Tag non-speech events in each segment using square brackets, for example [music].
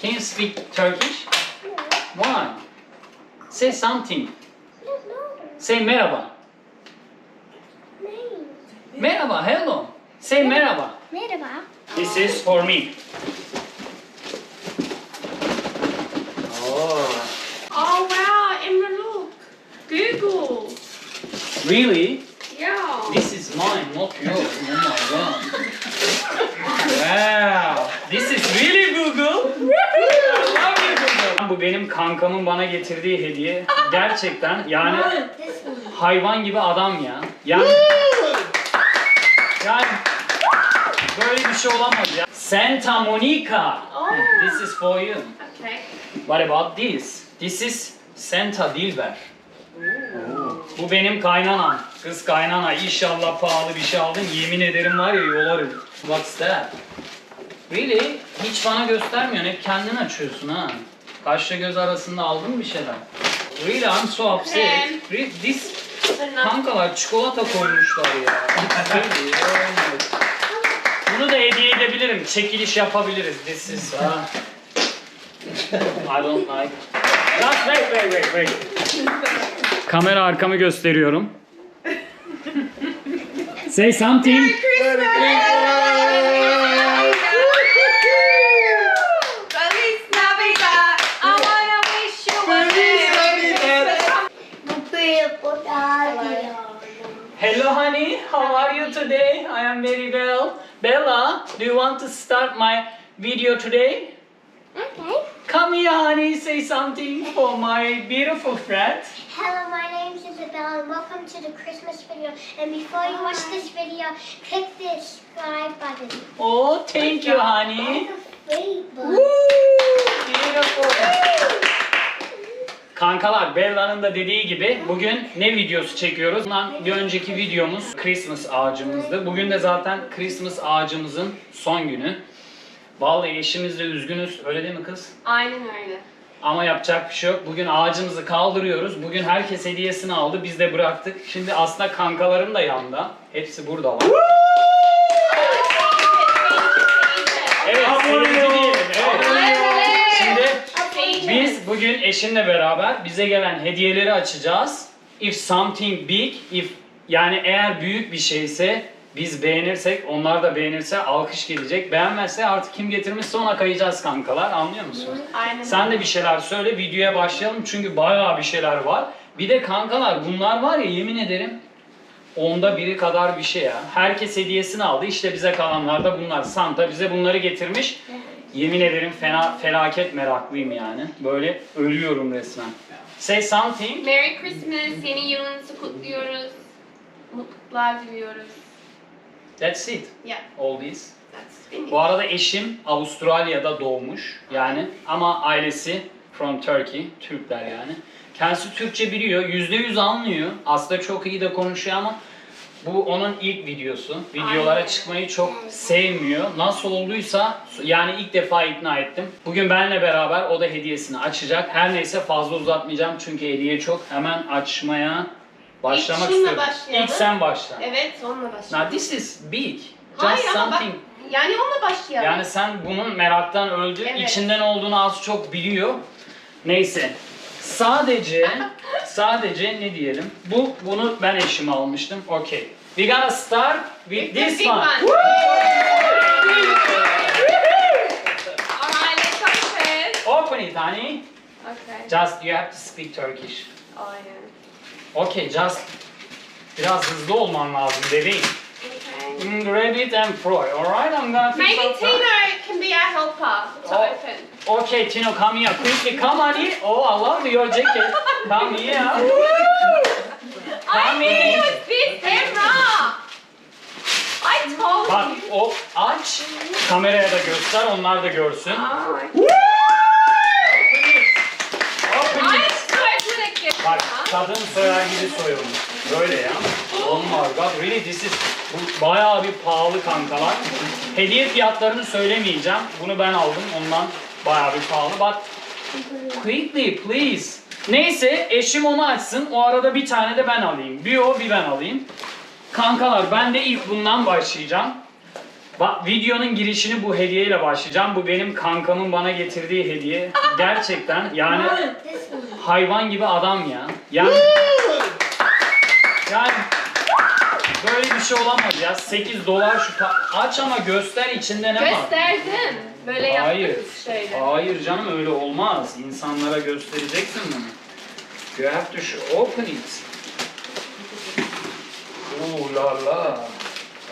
Can you speak Turkish? Why? Say something. Say merhaba. Merhaba, hello. Say merhaba. Merhaba. This is for me. Oh, Oh wow, Emma look. Google. really? Benim kankamın bana getirdiği hediye. [laughs] Gerçekten yani hayvan gibi adam ya. Yani yani böyle bir şey olamaz ya. Santa Monica. Oh. This is for you. Okay. What about this? This is Santa Dilber. Bu benim kaynanam. Kız kaynana. İnşallah pahalı bir şey aldın. Yemin ederim var ya yolarım. What's that? Really? Hiç bana göstermiyorsun. Hep kendin açıyorsun ha. Kaşla göz arasında aldın mı bir şeyler? Really I'm so upset. Really, This kankalar çikolata koymuşlar ya. Bunu da hediye edebilirim. Çekiliş yapabiliriz. This is... ah. I don't like. Just wait, wait, wait, wait. Kamera arkamı gösteriyorum. Say something. Feliz want to start my video today? Okay. Come here, honey. Say something for my beautiful friend. Hello, my name is Isabella and welcome to the Christmas video. And before you watch this video, click the subscribe button. Oh, thank you, honey. Facebook. Beautiful. Kankalar Bella'nın da dediği gibi bugün ne videosu çekiyoruz? Bundan bir önceki videomuz Christmas ağacımızdı. Bugün de zaten Christmas ağacımızın son günü. Vallahi eşimizle üzgünüz. Öyle değil mi kız? Aynen öyle. Ama yapacak bir şey yok. Bugün ağacımızı kaldırıyoruz. Bugün herkes hediyesini aldı. Biz de bıraktık. Şimdi aslında kankalarım da yanda. Hepsi seyirci diyelim. Evet. Şimdi biz bugün eşimle beraber bize gelen hediyeleri açacağız. If something big, if yani eğer büyük bir şeyse biz beğenirsek, onlar da beğenirse alkış gelecek. Beğenmezse artık kim getirmişse ona kayacağız kankalar. Anlıyor musun? Aynen Sen de bir şeyler söyle, videoya başlayalım çünkü bayağı bir şeyler var. Bir de kankalar bunlar var ya yemin ederim onda biri kadar bir şey ya. Herkes hediyesini aldı. İşte bize kalanlar da bunlar. Santa bize bunları getirmiş. Yemin ederim fena felaket meraklıyım yani. Böyle ölüyorum resmen. Say something. Merry Christmas. Yeni yılınızı kutluyoruz. Mutluluklar diliyoruz. That's it. Yeah, All this. that's. Bu arada eşim Avustralya'da doğmuş. Yani ama ailesi from Turkey. Türkler yani. Kendisi Türkçe biliyor. Yüzde yüz anlıyor. Aslında çok iyi de konuşuyor ama bu onun ilk videosu. Videolara Aynen. çıkmayı çok sevmiyor. Nasıl olduysa yani ilk defa ikna ettim. Bugün benle beraber o da hediyesini açacak. Her neyse fazla uzatmayacağım çünkü hediye çok. Hemen açmaya başlamak şunla istiyorum. başlayalım. İlk sen başla. Evet, onunla başlayalım. Now this is big. Just Hayır ama bak, something yani onunla başlayalım. yani sen bunun meraktan öldü. Evet. İçinden olduğunu az çok biliyor. Neyse. Sadece sadece ne diyelim? Bu bunu ben eşime almıştım. Okay. We gonna start with this one. one. Alright, let's open. Open it honey. Okay. Just you have to speak Turkish. Aynen. Okay, just biraz hızlı olman lazım bebeğim. Okay. Mm, Rabbit and Froy. Alright, I'm gonna Maybe that. can be our helper to Oh. open. Okay, Tino, come here quickly. Come, honey. Oh, I love your jacket. Come here. I Come knew in. it this Emma. I told Bak you. o aç, kameraya da göster, onlar da görsün. Oh, Open it. Open I it. Bak kadın soyar gibi soyulmuş. Böyle ya. Oh my god, really this is bu bayağı bir pahalı kankalar. Hediye fiyatlarını söylemeyeceğim. Bunu ben aldım ondan bayağı bir pahalı. But quickly please. Neyse eşim onu açsın. O arada bir tane de ben alayım. Bir o bir ben alayım. Kankalar ben de ilk bundan başlayacağım. Bak videonun girişini bu hediyeyle başlayacağım. Bu benim kankamın bana getirdiği hediye. Gerçekten yani hayvan gibi adam ya. Yani yani böyle bir şey olamaz ya. 8 dolar şu aç ama göster içinde ne var. Gösterdim. Böyle Hayır. yaptınız şöyle. Hayır canım öyle olmaz. İnsanlara göstereceksin bunu. You have to show, open it. Ooh la la.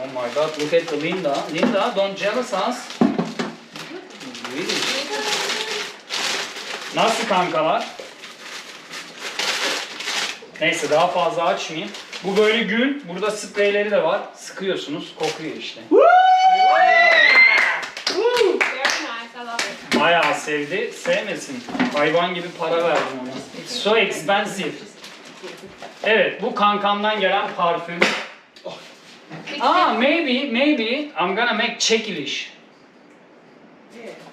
Oh my god, look at the Linda. Linda, don't jealous us. Really? Nasıl kankalar? Neyse daha fazla açmayayım. Bu böyle gül. Burada spreyleri de var. Sıkıyorsunuz, kokuyor işte. Very nice. I love it. Bayağı sevdi. Sevmesin. Hayvan gibi para verdim ona. It's so expensive. Evet, bu kankamdan gelen parfüm. Ah, maybe, maybe I'm gonna make çekiliş.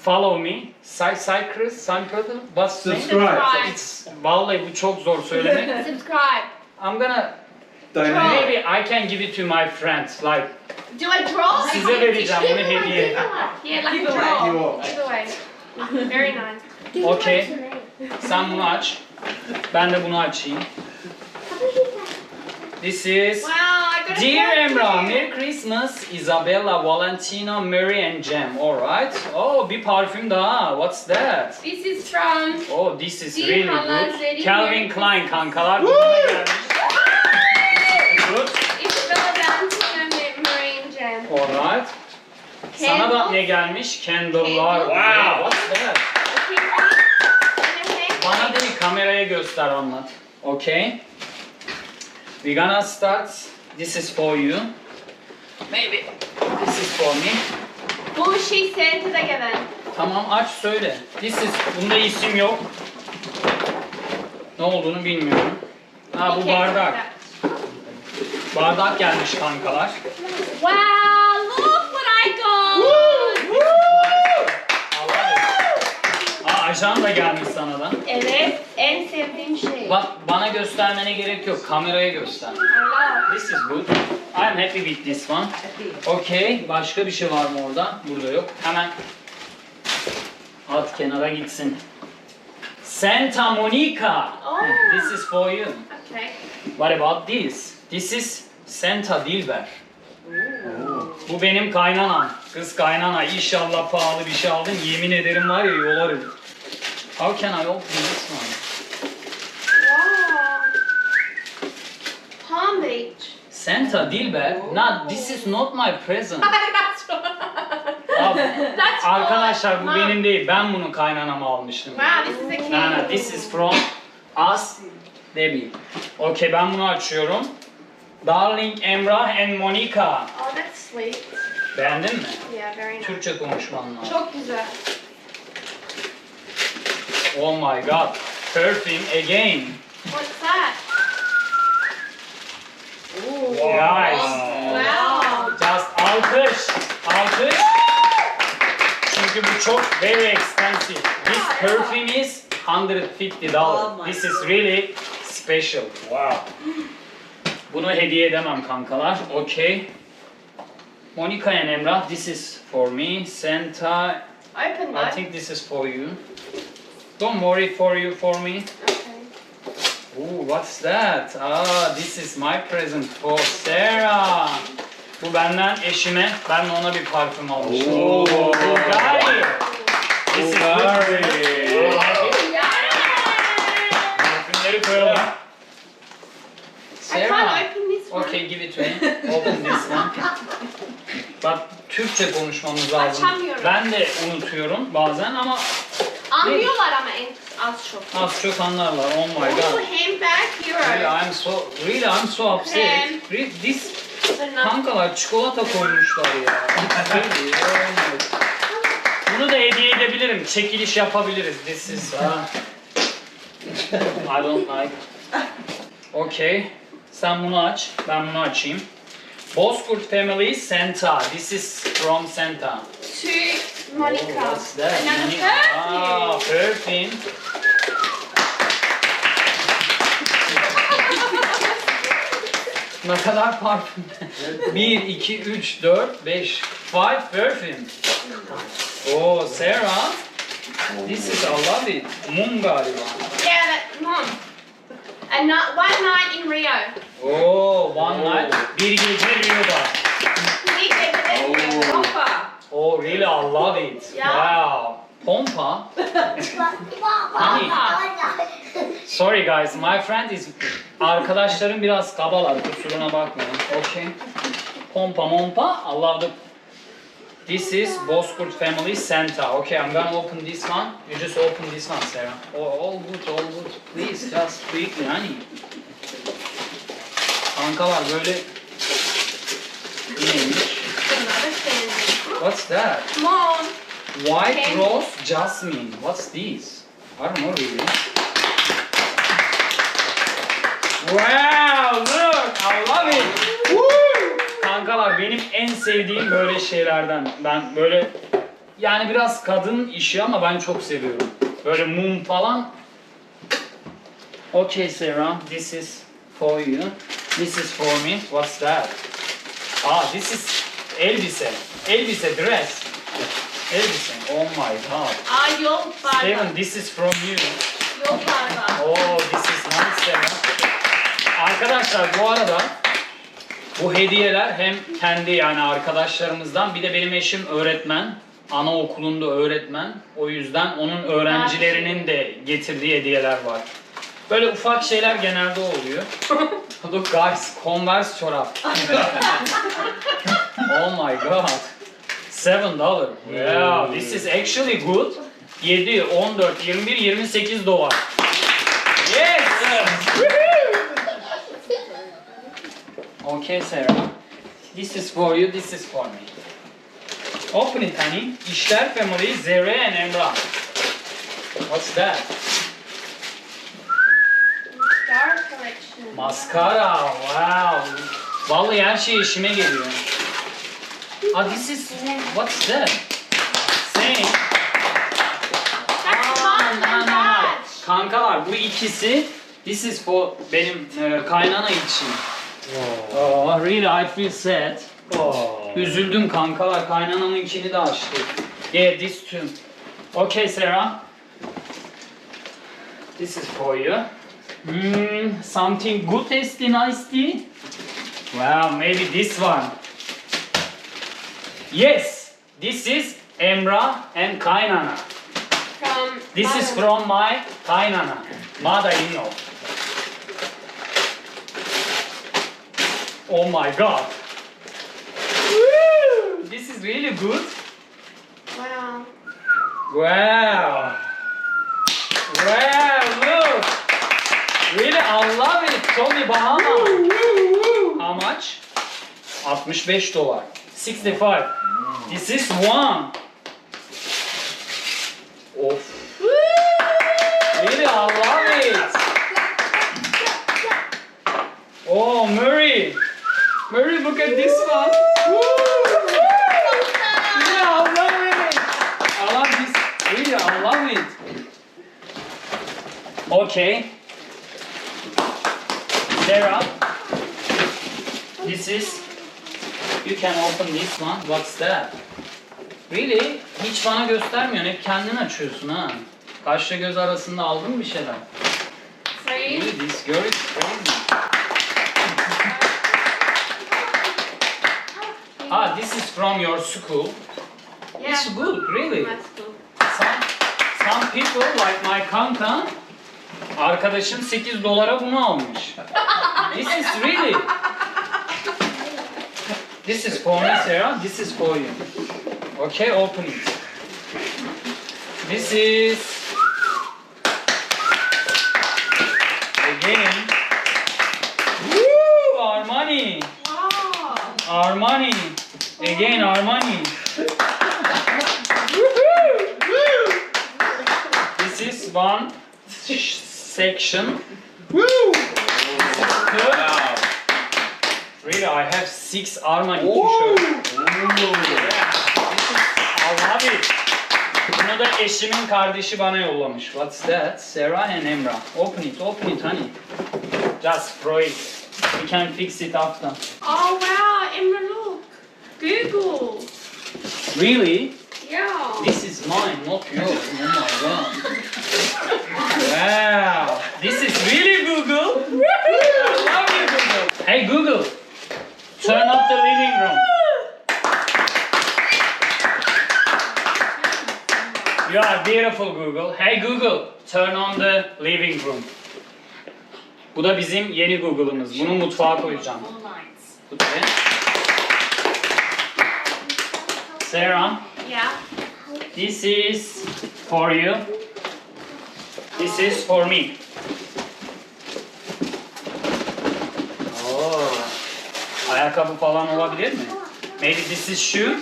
Follow me. Cy Cyprus, Cyprus, what's name? Subscribe. It's, vallahi bu çok zor söylemek. [laughs] Subscribe. I'm gonna, Dynamic. maybe I can give it to my friends. Like, Do I draw? size vereceğim bunu hediye. Yeah, like a Give draw. away. Very nice. Okay. to. Sen bunu aç. Ben de bunu açayım. This is Wow, Dear you. Merry Christmas, Isabella, Valentino, Mary and Jem. Alright. Oh, bir parfüm daha. What's that? This is from Oh, this is really Hala, good. Zeri, Calvin Klein kankalar. Bugüne gelmiş. Good. Isabella Valentino and Marine Jam. Alright. Sana da ne gelmiş? Candle'lar. Wow, what's that? Bana değil, kameraya göster anlat. Okay. We gonna start. This is for you. Maybe. This is for me. Bu şey Santada gelen. Tamam aç söyle. This is, bunda isim yok. Ne olduğunu bilmiyorum. Ha bu bardak. Bardak gelmiş kankalar. Wow, look what I got! Aa ajan da gelmiş sana da. Evet, en sevdiğim şey. Bak bana göstermene gerek yok. Kameraya göster. This is good. I'm happy with this one. Okay. Başka bir şey var mı orada? Burada yok. Hemen at kenara gitsin. Santa Monica. Oh. This is for you. Okay. What about this? This is Santa Dilber. Bu benim kaynanam. Kız kaynana. İnşallah pahalı bir şey aldın. Yemin ederim var ya yolarım. How can I open this one? Wow. Palm Beach. Santa Dilber? Not, this is not my present. [laughs] That's Abi, That's arkadaşlar bu Mom. benim değil. Ben bunu kaynanama almıştım. Wow, this is a cake. No, this is from us, Debbie. Okay, ben bunu açıyorum. Darling Emrah and Monica. Oh, that's sweet. Beğendin mi? Yeah, very nice. Türkçe konuşman lazım. Çok güzel. Oh my god. Perfume again. What's that? Guys. Wow. Just alkış. Alkış. Çünkü bu çok very expensive. This perfume is 150 dollars. This is really special. Wow. Bunu hediye edemem kankalar. Okay. Monica and Emrah, this is for me. Santa, Open I think this is for you. Don't worry for you, for me. Okay. Ooh, what's that? Ah, this is my present for Sarah. Bu benden eşime, ben de ona bir parfüm almıştım. Oo. Bulgari. This is Bulgari. Parfümleri koyalım. I can't Sarah. open this one. Okay, give it to me. Open this one. Bak Türkçe konuşmamız lazım. Açamıyorum. Ben de unutuyorum bazen ama Anlıyorlar ama en az çok. az çok anlarlar. Oh my god. handbag Really, hero. I'm so really I'm so upset. Krem. Re- This Fırına. kankalar çikolata koymuşlar ya. Really, oh my- Bunu da hediye edebilirim. Çekiliş yapabiliriz. This is uh, I don't like. Okay. Sen bunu aç. Ben bunu açayım. Bozkurt Family Santa. This is from Santa. To Monica. Oh, what's that? Another Monica. Ah, perfume. [laughs] ne kadar parfüm? 1, 2, 3, 4, 5. five perfume. Oh, Sarah. This is I love it. Mum galiba. Yeah, that, mom. A night, one night in Rio. Oh, one night. Bir gece Rio'da. We did it in Rio. Proper. Oh, really? I love it. Yeah. Wow. Pompa. Honey. Sorry guys, my friend is... Arkadaşlarım biraz kabalar, kusuruna bakmayın. Okay. Pompa mompa, I love the... This is Bozkurt Family Santa. Okay, I'm gonna open this one. You just open this one, Sarah. Oh, all good, all good. Please, just quickly, honey. Kankalar böyle... What's that? Mom. White Okay. rose jasmine. What's this? I don't know really. Wow, look, I love it. Woo! Kankalar benim en sevdiğim böyle şeylerden. Ben böyle yani biraz kadın işi ama ben çok seviyorum. Böyle mum falan. Okay Sarah, this is for you. This is for me. What's that? Ah, this is elbise. Elbise, dress. Elbise. Oh my god. Ah, your father. Steven, this is from you. Your father. Oh, this is nice Steven. Arkadaşlar bu arada bu hediyeler hem kendi yani arkadaşlarımızdan bir de benim eşim öğretmen. Anaokulunda öğretmen. O yüzden onun öğrencilerinin de getirdiği hediyeler var. Böyle ufak şeyler genelde oluyor. [laughs] Look guys, Converse çorap. [laughs] oh my god. Seven dollar. Yeah, this is actually good. 7, 14, 21, 28 dolar. Yes! Okay Sarah. This is for you, this is for me. Open it honey. İşler Family, Zere and Emrah. What's that? Star collection. Mascara. Wow. Vallahi her şey işime geliyor. Ah, this is what's that? That's Aa, mom na, and na, na. dad. Kankalar bu ikisi this is for benim e, kaynana için. Oh, really I feel sad. Üzüldüm kankalar kaynanamınkini de açtı. Yeah, this too. Okay Sarah. This is for you. Hmm, something good tasty nice tea. Wow, maybe this one. Yes, this is Emrah and Kaynana. From This is from my kaynana, mother-in-law. Oh my god. Woo! This is really good. Wow. Wow. Wow, look. Really, I love it. Tommy Bahama. How much? 65 dolar. 65. This is one. Of. Really, I love it. Oh, Murray. Murray, look at this one. Yeah, I love it. I love this. Really, I love it. Okay. Sarah. This is. You can open this one. What's that? Really? Hiç bana göstermiyorsun. Hep kendin açıyorsun ha. Kaşla göz arasında aldın mı bir şeyler? Three. Really, this girl is crazy. [laughs] Ah, this is from your school. Yeah. It's good, really. That's cool. Some, some people like my kanka arkadaşım 8 dolara bunu almış. [laughs] This is really. This is for me Sarah, this is for you. Okay, open it. This is again. Woo! Armani. Wow. Armani. Again Armani. This is one section. Woo! Wow. Really, I have six Armani t-shirts. Yeah, this is, I love it. Bunu da eşimin kardeşi bana yollamış. What's that? Sarah and Emrah. Open it, open it honey. Just throw it. We can fix it after. Oh wow, Emma, look. Google. Really? Yeah. This is mine, not yours. Oh my god. Wow. This is really Google. I love you, Google. Hey Google, turn up the living room. You are beautiful Google. Hey Google, turn on the living room. Bu da bizim yeni Google'ımız. Bunu mutfağa koyacağım. Put it. Sarah, Yeah. this is for you. This is for me. Oo. Ayakkabı falan olabilir mi? Maybe this is shoe.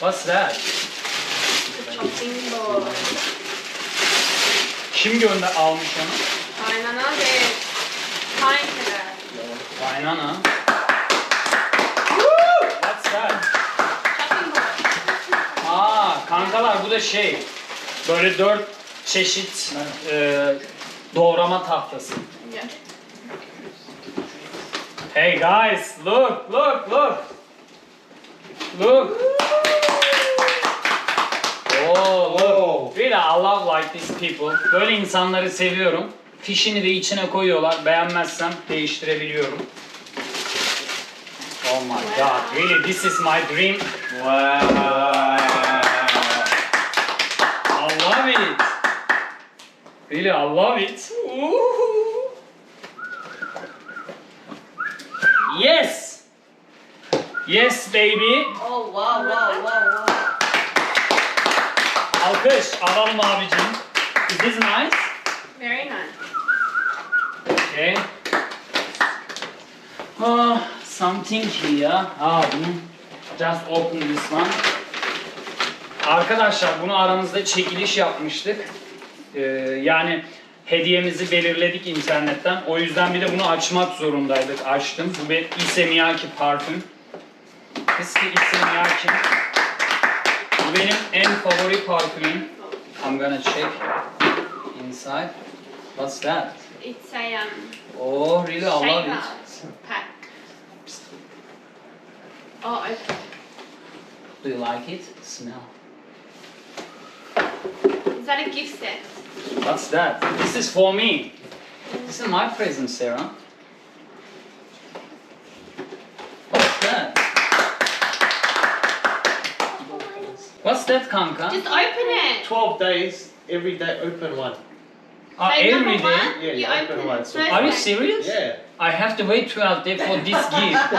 What's that? Kim gönder almış onu? Kaynana ve kaynana. Kaynana. What's that? Aa kankalar bu da şey. Böyle dört çeşit e, doğrama tahtası. Hey guys, look, look, look. Look. Oh, look. Really, I love like these people. Böyle insanları seviyorum. Fişini de içine koyuyorlar. Beğenmezsem değiştirebiliyorum. Oh my god, really, this is my dream. Wow. I love it. Really, I love it. Ooh. Yes. Yes baby. Oh wow wow wow wow. Alkış alalım abicim. Is this nice? Very nice. Okay. Oh, something here. Ah, bunu just open this one. Arkadaşlar bunu aramızda çekiliş yapmıştık. Ee, yani hediyemizi belirledik internetten. O yüzden bir de bunu açmak zorundaydık. Açtım. Bu bir Issey Miyake parfüm. This is Issey Miyake. Bu benim en favori parfümüm. I'm gonna check inside. What's that? It's a um, Oh, really? I love shaver it. pack. Oh, okay. Do you like it? Smell. Is that a gift set? What's that? This is for me. This is my present, Sarah. That, kanka? Just open it. 12 days, every day open one. Ah, Say number every day? one, Yeah, you you open open it. one, so- First Are you serious? Yeah. I have to wait 12 days for this [laughs] gift.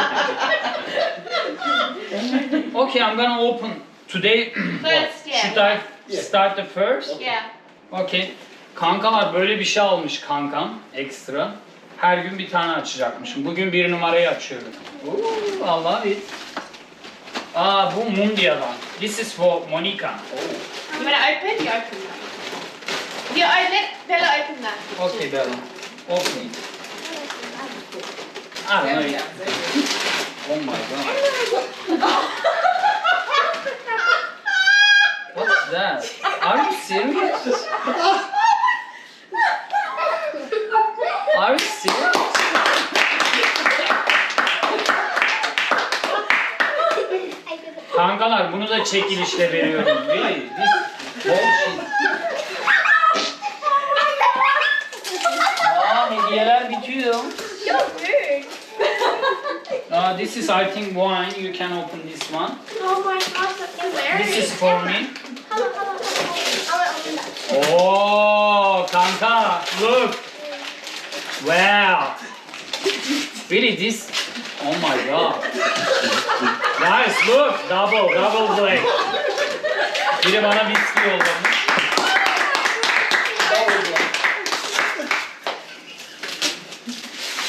okay, I'm gonna open today. [clears throat] First, yeah. Should I Yeah. start the first? Yeah. Okey. Kankalar böyle bir şey almış kankam ekstra. Her gün bir tane açacakmışım. Bugün bir numarayı açıyorum. Love it. Aa bu Mundia'dan. This is for Monica. You wanna open? You open that. You open. Bella, open that. Okay Bella. Open it. Don't know. it. Oh my god. [laughs] What's that? Are you serious? [laughs] Are you serious? Kankalar bunu da çekilişle veriyorum. Really? This bullshit. Aa hediyeler bitiyor. You're rude. Uh, this is I think wine. You can open this one. Oh my gosh, you're wearing. This is for me. Oh, kanka, look. Wow. Really, this? Look. Double, double blade. Biri bana viski yollamış.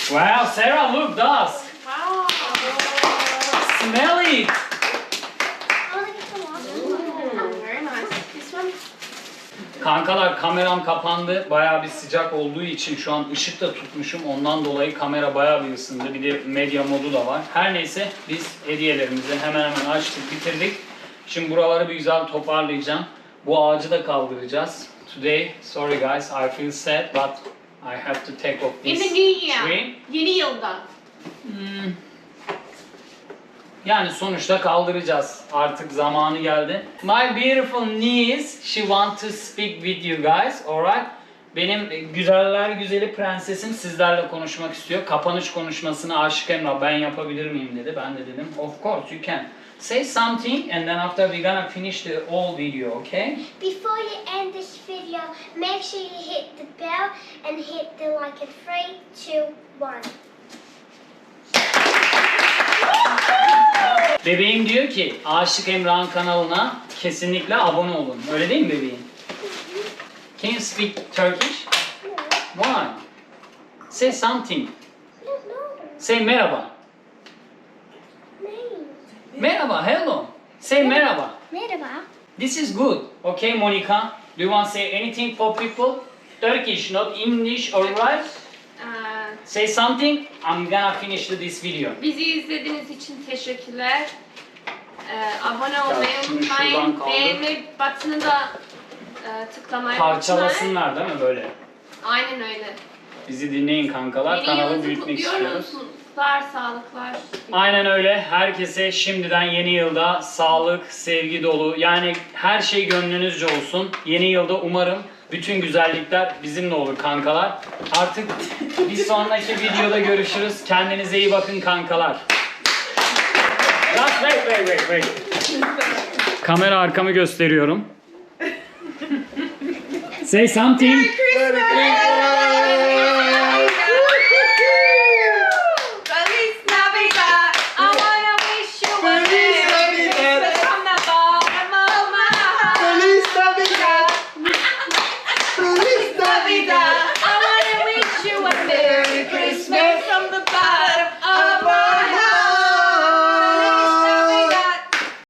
Wow, Sarah, look, dusk. Wow. Smell it. Kankalar kameram kapandı. Bayağı bir sıcak olduğu için şu an ışık da tutmuşum. Ondan dolayı kamera bayağı bir ısındı. Bir de medya modu da var. Her neyse biz hediyelerimizi hemen hemen açtık, bitirdik. Şimdi buraları bir güzel toparlayacağım. Bu ağacı da kaldıracağız. Today, sorry guys, I feel sad but I have to take off this new year. tree. Yeni yılda. Hmm. Yani sonuçta kaldıracağız. Artık zamanı geldi. My beautiful niece, she want to speak with you guys. Alright? Benim güzeller güzeli prensesim sizlerle konuşmak istiyor. Kapanış konuşmasını Aşık Emrah ben yapabilir miyim dedi. Ben de dedim of course you can. Say something and then after we gonna finish the whole video, okay? Before you end this video, make sure you hit the bell and hit the like in three, two, one. Bebeğim diyor ki Aşık Emrah'ın kanalına kesinlikle abone olun. Öyle değil mi bebeğim? Can you speak Turkish? Why? Say something. Say merhaba. Merhaba, hello. Say merhaba. Merhaba. This is good. Okay, Monica? Do you want to say anything for people? Turkish, not English, alright? Say something. I'm gonna finish this video. bizi izlediğiniz için teşekkürler. Ee, abone olmayı şunu şuradan unutmayın. kaldır. Beğenme butonuna da e, tıklamayı unutmayın. Parçalasınlar değil mi böyle? Aynen öyle. Bizi dinleyin kankalar. Yeni Kanalı yılınızı büyütmek kutluyoruz. istiyoruz. Mutluluklar, sağlıklar. Aynen öyle. Herkese şimdiden yeni yılda sağlık, sevgi dolu yani her şey gönlünüzce olsun. Yeni yılda umarım bütün güzellikler bizimle olur kankalar. Artık bir sonraki videoda görüşürüz. Kendinize iyi bakın kankalar. Wait, wait, wait, wait. Kamera arkamı gösteriyorum. Say something.